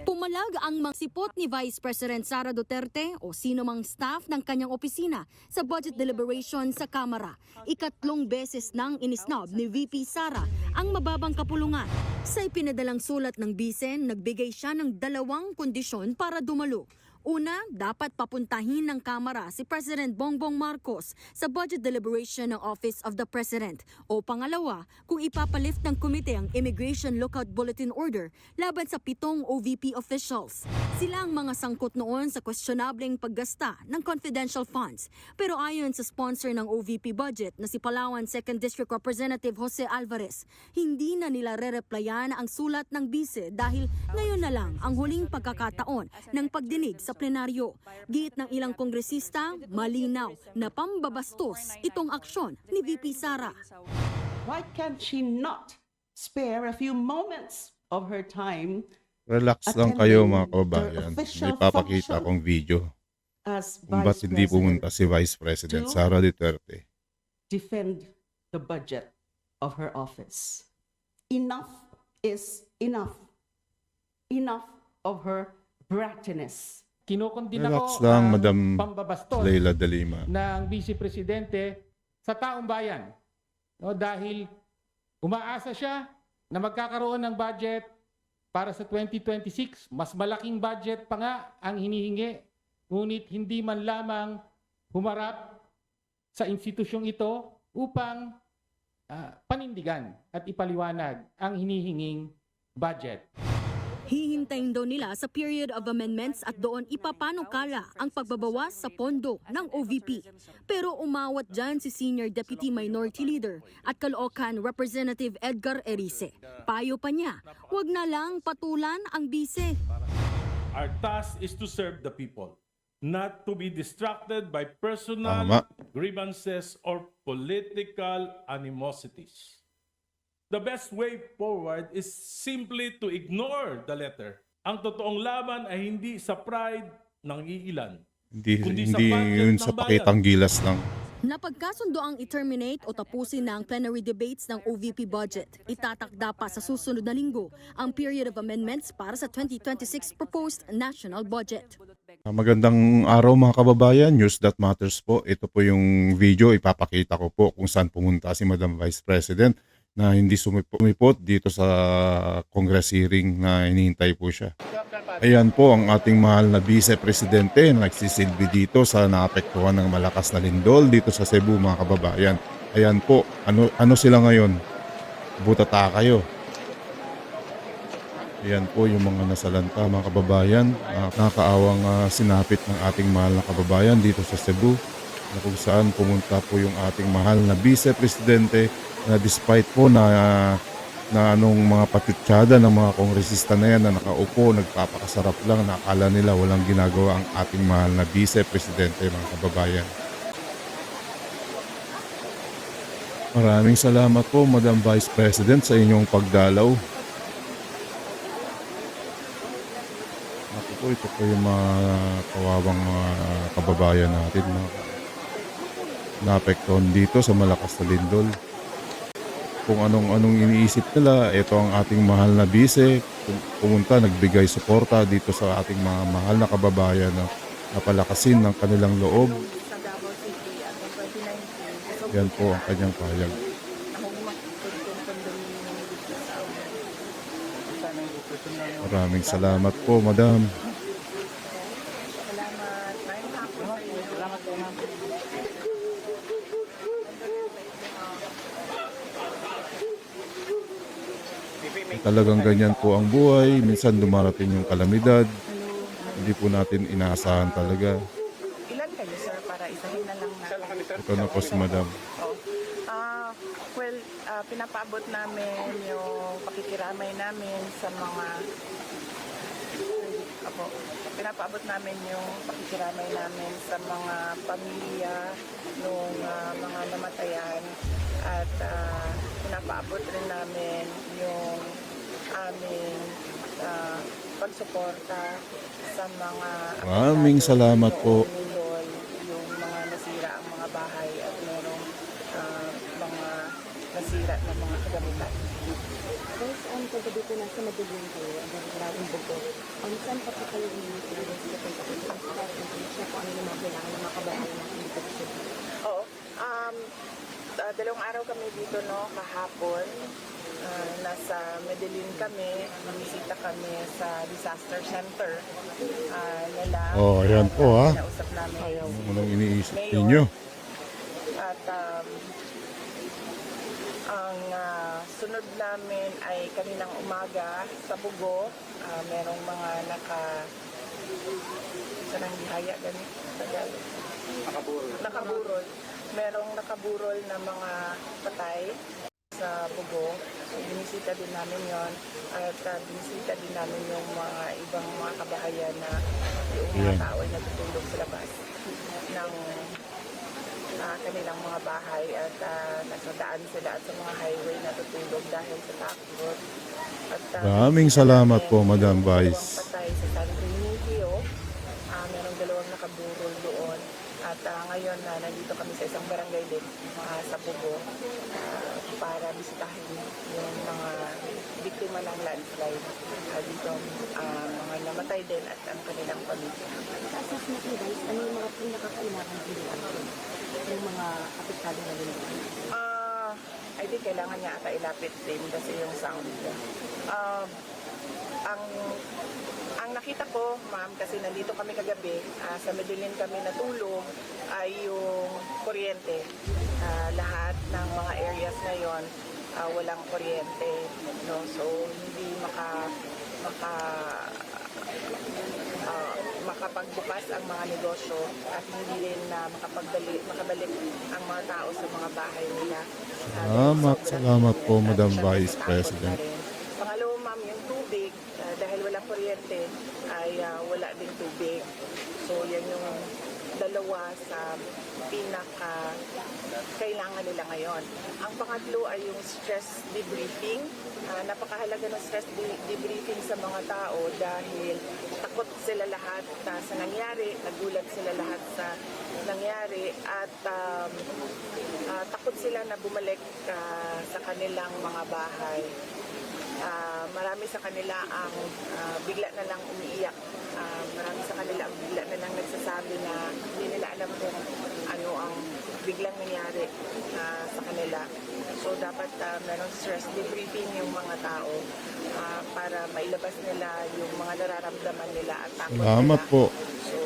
Pumalag ang mga sipot ni Vice President Sara Duterte o sino mang staff ng kanyang opisina sa budget deliberation sa Kamara. Ikatlong beses nang inisnob ni VP Sara ang mababang kapulungan. Sa ipinadalang sulat ng Bisen, nagbigay siya ng dalawang kondisyon para dumalo. Una, dapat papuntahin ng Kamara si President Bongbong Marcos sa budget deliberation ng Office of the President. O pangalawa, kung ipapalift ng komite ang Immigration Lookout Bulletin Order laban sa pitong OVP officials. Sila ang mga sangkot noon sa questionableng paggasta ng confidential funds. Pero ayon sa sponsor ng OVP budget na si Palawan 2nd District Representative Jose Alvarez, hindi na nila re-replyan ang sulat ng bise dahil ngayon na lang ang huling pagkakataon ng pagdinig sa plenaryo. Giit ng ilang kongresista, malinaw na pambabastos itong aksyon ni VP Sara. Why can't she not spare a few moments of her time Relax lang kayo mga kababayan. May papakita akong video as kung ba't Vice hindi President pumunta si Vice President Sara Duterte. defend the budget of her office? Enough is enough. Enough of her brattiness. Kinukondina Relax ko lang, ang Madam pambabastos Leila Dalima. ng Vice Presidente sa taong bayan. No, dahil umaasa siya na magkakaroon ng budget para sa 2026. Mas malaking budget pa nga ang hinihingi. Ngunit hindi man lamang humarap sa institusyong ito upang ah, panindigan at ipaliwanag ang hinihinging budget. Hihintayin daw nila sa period of amendments at doon ipapanukala ang pagbabawas sa pondo ng OVP. Pero umawat dyan si Senior Deputy Minority Leader at Caloocan Representative Edgar Erice. Payo pa niya, wag na lang patulan ang bise. Our task is to serve the people, not to be distracted by personal Tama. grievances or political animosities. The best way forward is simply to ignore the letter. Ang totoong laban ay hindi sa pride ng iilan. Hindi, Kundi sa hindi budget yun sa pakitang gilas lang. Napagkasundo ang i-terminate o tapusin na ang plenary debates ng OVP budget. Itatakda pa sa susunod na linggo ang period of amendments para sa 2026 proposed national budget. Ah, Magandang araw mga kababayan, News That Matters po. Ito po yung video, ipapakita ko po kung saan pumunta si Madam Vice President na hindi sumipo- sumipot dito sa Congress hearing na hinihintay po siya. Ayan po ang ating mahal na Vice Presidente na nagsisilbi dito sa naapektuhan ng malakas na lindol dito sa Cebu mga kababayan. Ayan po, ano, ano sila ngayon? Butata kayo. Ayan po yung mga nasalanta mga kababayan. Uh, nakakaawang ah, sinapit ng ating mahal na kababayan dito sa Cebu na kung saan pumunta po yung ating mahal na Vice Presidente na despite po na na anong mga patutsyada ng mga kongresista na yan na nakaupo, nagpapakasarap lang, na akala nila walang ginagawa ang ating mahal na Vice Presidente mga kababayan. Maraming salamat po Madam Vice President sa inyong pagdalaw. Ako po, ito po yung mga kawawang mga kababayan natin na naapektuhan dito sa malakas na lindol. Kung anong-anong iniisip nila, ito ang ating mahal na bise, pum- pumunta, nagbigay suporta dito sa ating mga mahal na kababayan na napalakasin ng kanilang loob. sa Davao City at noong 2019. So, Yan po ang kanyang pahayag. Maraming salamat po, madam. Salamat. Maraming hapon sa inyo. Salamat po, ma'am. Talagang ganyan po ang buhay. Minsan dumarating yung kalamidad. Hindi po natin inaasahan talaga. Ilan kayo, sir, para isahin na lang natin? Ito na po si madam. Oh. Ah, well, ah, pinapaabot namin yung pakikiramay namin sa mga Apo, pinapaabot namin yung pakikiramay namin sa mga pamilya nung ah, mga namatayan at ah, pinapaabot rin namin yung aming ah, pagsuporta sa mga Maraming salamat po. yung mga nasira ang mga bahay at merong ah, mga nasira ng mga kagamitan. Guys, um, kagabi po nasa Madilim kayo, ang maraming bugo. Um, saan pa po kayo punta po sa to check kung ano yung mga kailangan ng mga kabayan natin dito sa? Oo. Um, ah, dalawang araw kami dito, no, kahapon. Ah, nasa Medellin kami, bumisita kami sa disaster center ah, nila. Oh, ayan po, ah, ha? Kinausap namin yung Anong iniisip Mayor. ninyo? At um, ang ah, sunod namin ay kaninang umaga sa Bugo. Ah, merong mga naka... Sanang bihaya ganit. Tagalog. Nakaburol. Nakaburol. Merong nakaburol na mga patay sa binisita din namin yon At ah, binisita din namin yung mga ibang mga kabahayan na yung mga tao ay natutulog sa labas ng ah, kanilang mga bahay at ah, nasa daan sila at sa mga highway natutulog dahil sa takot. At, ah, Maraming salamat po, Madam Vice. dalawang patay sa San Remigio. Ah, merong dalawang nakaburol doon. At ah, ngayon na nandito kami sa isang barangay din ah, sa Bugo ah, para bisitahin yung mga biktima ng landslide Ah, dito ah, mga namatay din at ang kanilang pamilya. Sa assessment guys, ano yung mga pinakakailangan? Yung mga apektado na rin Ah, I think kailangan niya ata ilapit din kasi yung sound niya. Ang ang nakita ko, ma'am, kasi nandito kami kagabi, ah, sa Medellin kami natulog, ay yung kuryente. Ah, lahat ng mga areas na yon ah, walang kuryente. No? So, hindi maka, maka ah, makapagbukas ang mga negosyo at hindi rin na makapagdali, makabalik ang mga tao sa mga bahay nila. Dahil Salamat, salamat po, Madam Vice President. na rin. Pangalawa, ma'am, yung tubig, ah, dahil kuryente, ay ah, wala ding tubig. So, yan yung dalawa sa pinaka kailangan nila ngayon. Ang pangatlo ay yung stress debriefing. Ah, napakahalaga ng stress de- debriefing sa mga tao dahil takot sila lahat ah, sa nangyari, nagulat sila lahat sa nangyari at um, ah, takot sila na bumalik ah, sa kanilang mga bahay. Ah, marami sa kanila ang ah, bigla na lang umiiyak. Ah, marami sa kanila ang bigla na lang nagsasabi na hindi nila alam kung ano ang biglang nangyari ah, sa kanila. So dapat ah, meron stress debriefing yung mga tao ah, para mailabas nila yung mga nararamdaman nila at takot Salamat nila. po. So,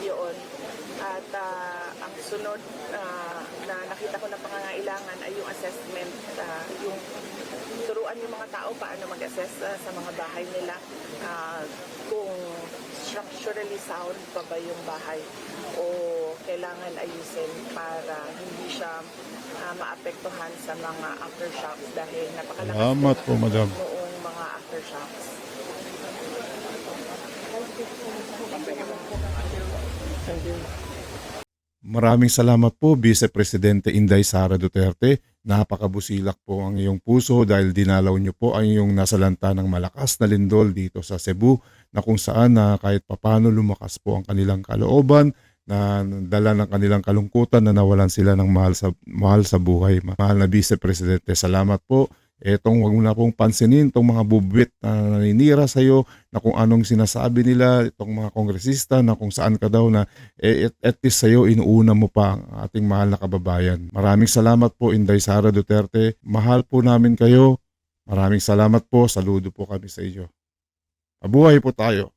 yun. At ah, ang sunod ah, na nakita ko na pangangailangan ay yung assessment, ah, yung turuan yung mga tao paano mag-assess ah, sa mga bahay nila ah, kung structurally sound pa ba yung bahay o kailangan ayusin para hindi siya ah, maapektuhan sa mga aftershocks dahil napakalakas Salamat po, Madam. noong mga aftershocks. Maraming salamat po, Vice Presidente Inday Sara Duterte. Napakabusilak po ang iyong puso dahil dinalaw niyo po ang iyong nasalanta ng malakas na lindol dito sa Cebu na kung saan na kahit papano lumakas po ang kanilang kalooban na dala ng kanilang kalungkutan na nawalan sila ng mahal sa, mahal sa buhay. Mahal na Vice Presidente, salamat po. Etong wag mo na pong pansinin itong mga bubwit na naninira sa iyo na kung anong sinasabi nila, itong mga kongresista na kung saan ka daw na eh, at, at least sa'yo inuuna mo pa ang ating mahal na kababayan. Maraming salamat po Inday Sara Duterte. Mahal po namin kayo. Maraming salamat po. Saludo po kami sa iyo. Mabuhay po tayo.